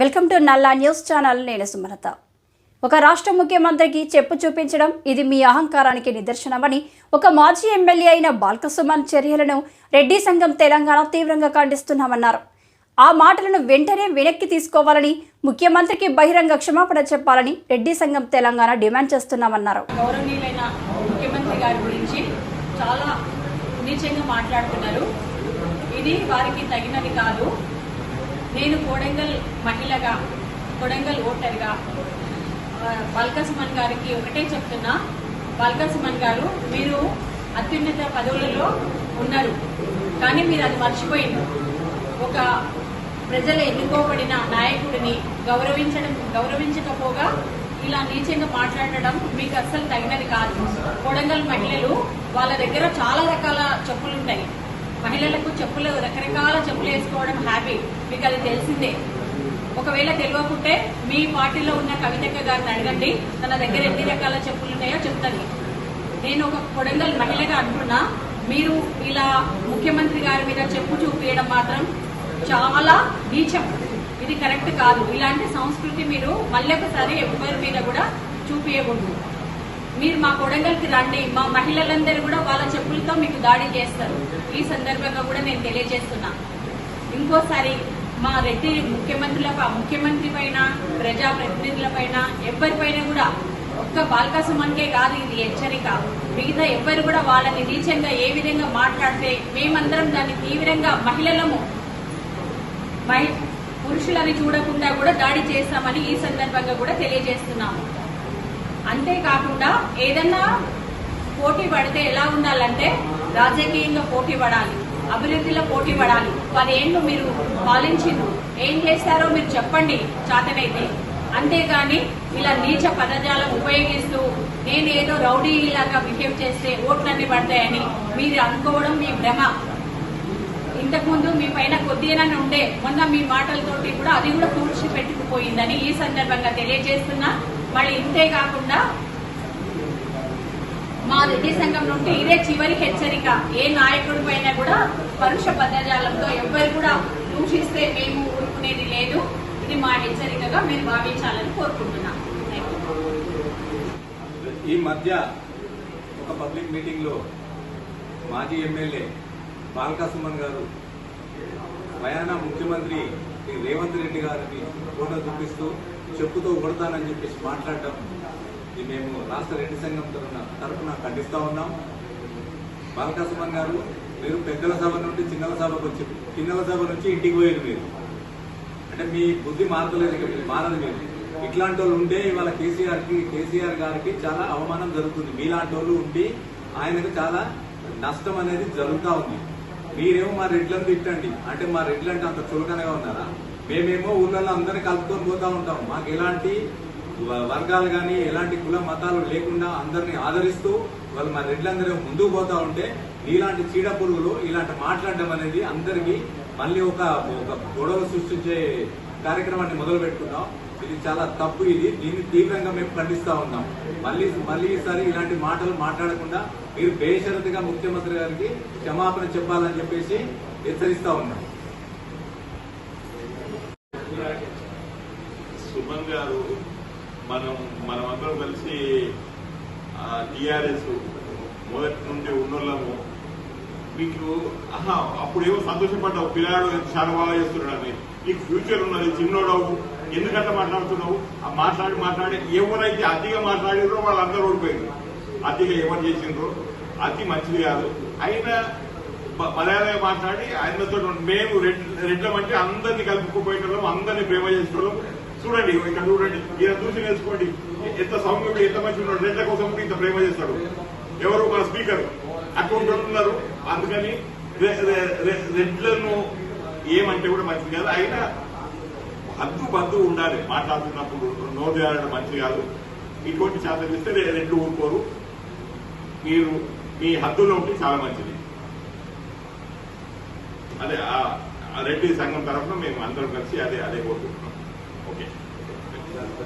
Welcome to Nalla news channel నేను సుమలత. ఒక రాష్ట్ర ముఖ్యమంత్రికి చెప్పు చూపించడం ఇది మీ అహంకారానికి నిదర్శనమని ఒక మాజీ ఎమ్మెల్యే అయిన బాల్కసుమన్ చర్యలను రెడ్డి సంఘం తెలంగాణ తీవ్రంగా ఖండిస్తున్నామన్నారు. ఆ మాటలను వెంటనే వెనక్కి తీసుకోవాలని ముఖ్యమంత్రికి బహిరంగ క్షమాపణ చెప్పాలని రెడ్డి సంఘం తెలంగాణ డిమాండ్ చేస్తున్నామన్నారు. ముఖ్యమంత్రి గారి గురించి చాలా నీచంగా మాట్లాడుతున్నారు. ఇది వారికి తగినది కాదు. నేను కోడంగల్ మహిళగా కొడంగల్ ఓటర్గా ఆ, బల్కసుమన్ గారికి ఒకటే చెప్తున్నా. బల్కసుమన్ గారు మీరు అత్యున్నత పదవులలో ఉన్నారు. కానీ మీరు అది మర్చిపోయింది ఒక ప్రజలు ఎన్నుకోబడిన నాయకుడిని గౌరవించడం గౌరవించకపోగా ఇలా నీచంగా మాట్లాడడం మీకు అస్సలు తగినది కాదు. కొడంగల్ మహిళలు వాళ్ళ దగ్గర చాలా రకాల చెప్పులుంటాయి. మహిళలకు చెప్పులు రకరకాల చెప్పులు వేసుకోవడం హ్యాపీ మీకు అది తెలిసిందే. ఒకవేళ తెలియకుంటే మీ పార్టీలో ఉన్న కవితక్క గారిని అడగండి. తన దగ్గర ఎన్ని రకాల చెప్పులు ఉన్నాయో చెప్తాను. నేను ఒక కొడంగల్ మహిళగా అంటున్నా మీరు ఇలా ముఖ్యమంత్రి గారి మీద చెప్పు చూపించడం మాత్రం చాలా నీచం. ఇది కరెక్ట్ కాదు. ఇలాంటి సంస్కృతి మీరు మళ్ళీ ఒకసారి ఎవరి మీద కూడా చూపించకూడదు మీరు మా కొడంగల్కి రండి. మా మహిళలందరూ కూడా వాళ్ళ చెప్పులతో మీకు దాడి చేస్తారు. ఈ సందర్భంగా కూడా నేను తెలియజేస్తున్నా. ఇంకోసారి మా రెడ్డి ముఖ్యమంత్రుల ముఖ్యమంత్రి పైన ప్రజాప్రతినిధుల పైన ఎవరిపైన కూడా ఒక్క బాల్కా సుమన్కే కాదు ఇది హెచ్చరిక. మిగతా ఎవ్వరు కూడా వాళ్ళని నీచంగా ఏ విధంగా మాట్లాడితే మేమందరం దాన్ని తీవ్రంగా మహిళలము మహి పురుషులని చూడకుండా కూడా దాడి చేస్తామని ఈ సందర్భంగా కూడా తెలియజేస్తున్నాము. అంతేకాకుండా ఏదన్నా పోటీ పడితే ఎలా ఉండాలంటే రాజకీయంలో పోటీ పడాలి అభివృద్ధిలో పోటీ పడాలి. పదేళ్ళు మీరు పాలించిండ్రు. ఏం చేశారో మీరు చెప్పండి చాతనైతే. అంతేగాని ఇలా నీచ పదజాలం ఉపయోగిస్తూ నేను ఏదో రౌడీ ఇలాగా బిహేవ్ చేస్తే ఓట్లన్నీ పడతాయని మీరు అనుకోవడం మీ భ్రమ. ఇంతకుముందు మీ పైన కొద్దిగానే ఉండే మొన్న మీ మాటలతోటి కూడా అది కూడా పూడ్చి పెట్టుకుపోయిందని ఈ సందర్భంగా తెలియజేస్తున్నా. మళ్ళీ ఇంతే కాకుండా మా రెడ్డి సంఘం నుండి ఇదే చివరి హెచ్చరిక. ఏ నాయకుడి పైన కూడా పరుష పదజాలంతో ఎవ్వరు కూడా దూషిస్తే మేము ఊరుకునేది లేదు. ఇది మా హెచ్చరికగా మీరు భావించాలని కోరుకుంటున్నాం. ఈ మధ్య ఒక పబ్లిక్ మీటింగ్లో మాజీ ఎమ్మెల్యే బాల్కా సుమన్ గారు స్వయాన ముఖ్యమంత్రి రేవంత్ రెడ్డి గారిని ఫోటో చూపిస్తూ చెప్పుతో కొడతానని చెప్పేసి మాట్లాడటం ఇది మేము రాష్ట్ర రెడ్డి సంఘం తరఫున తరఫున ఖండిస్తూ ఉన్నాం. బాలకృష్ణ గారు మీరు పెద్దల సభ నుండి చిన్నల సభకు వచ్చి చిన్నల సభ నుంచి ఇంటికి పోయారు మీరు. అంటే మీ బుద్ధి మారతలేదు ఇక మీరు మారదు మీరు. ఇట్లాంటి వాళ్ళు ఉంటే ఇవాళ కేసీఆర్కి కేసీఆర్ గారికి చాలా అవమానం జరుగుతుంది. మీలాంటి వాళ్ళు ఉండి ఆయనకు చాలా నష్టం అనేది జరుగుతూ ఉంది. మీరేమో మా రెడ్లను తిట్టండి. అంటే మా రెడ్లు అంటే అంత చులకనగా ఉన్నారా? మేమేమో ఊళ్ళలో అందరినీ కలుపుకొని పోతా ఉంటాం. మాకు ఎలాంటి వర్గాలు కానీ ఎలాంటి కుల మతాలు లేకుండా అందరినీ ఆదరిస్తూ వాళ్ళు మన రెడ్లందరూ ముందుకు పోతా ఉంటే ఇలాంటి చీడ పురుగులు ఇలాంటి మాట్లాడడం అనేది అందరికీ మళ్ళీ ఒక ఒక గొడవ సృష్టించే కార్యక్రమాన్ని మొదలు పెట్టుకున్నాం ఇది చాలా తప్పు ఇది. దీన్ని తీవ్రంగా మేము ఖండిస్తూ ఉన్నాం. మళ్ళీ మళ్ళీ ఈసారి ఇలాంటి మాటలు మాట్లాడకుండా మీరు బేషరతుగా ముఖ్యమంత్రి గారికి క్షమాపణ చెప్పాలని చెప్పేసి హెచ్చరిస్తూ ఉన్నాం. సుమన్ గారు మనం మనమందరం కలిసి టీఆర్ఎస్ మొదటి నుండి ఉన్నోళ్ళము. మీకు ఆహా అప్పుడేమో సంతోషపడ్డావు పిల్లాడు చాలా బాగా చేస్తున్నాడని నీకు ఫ్యూచర్ ఉన్నది చిన్నోడవు. ఎందుకంటే మాట్లాడుతున్నావు? ఆ మాట్లాడి మాట్లాడి ఎవరైతే అతిగా మాట్లాడినరో వాళ్ళందరూ ఓడిపోయారు. అతిగా ఎవరు చేసిండ్రో? అతి మంచిది కాదు. అయినా మ- మలయాళం మాట్లాడి ఆయనతో మేము రెడ్ రెడ్లమంటే అందరినీ కలుపుకుపోయేటోళ్ళం అందరినీ ప్రేమ చేసేటోళ్ళం. చూడండి ఇక్కడ చూడండి. ఈయన చూసి నేర్చుకోండి. ఎంత సౌమ్యుడు ఎంత మంచి ఉన్నాడు. రెడ్ల కోసం ఇంత ప్రేమ చేస్తాడు. ఎవరు? మన స్పీకర్. అకౌంట్ ఉన్నారు. అందుకని రె- రెడ్లను ఏమంటే కూడా మంచిది కాదు. అయినా హద్దు బద్దు ఉండాలి. మాట్లాడుతున్నప్పుడు నోరు తేలడం మంచిది కాదు. ఇటువంటి శాతం ఇస్తే రెండు ఊరుకోరు. మీరు మీ హద్దులో ఉంటే చాలా మంచిది. అదే ఆ- ఆ రెడ్డి సంఘం తరఫున మేము అందరం కలిసి అదే అదే కోరుకుంటున్నాం. OK。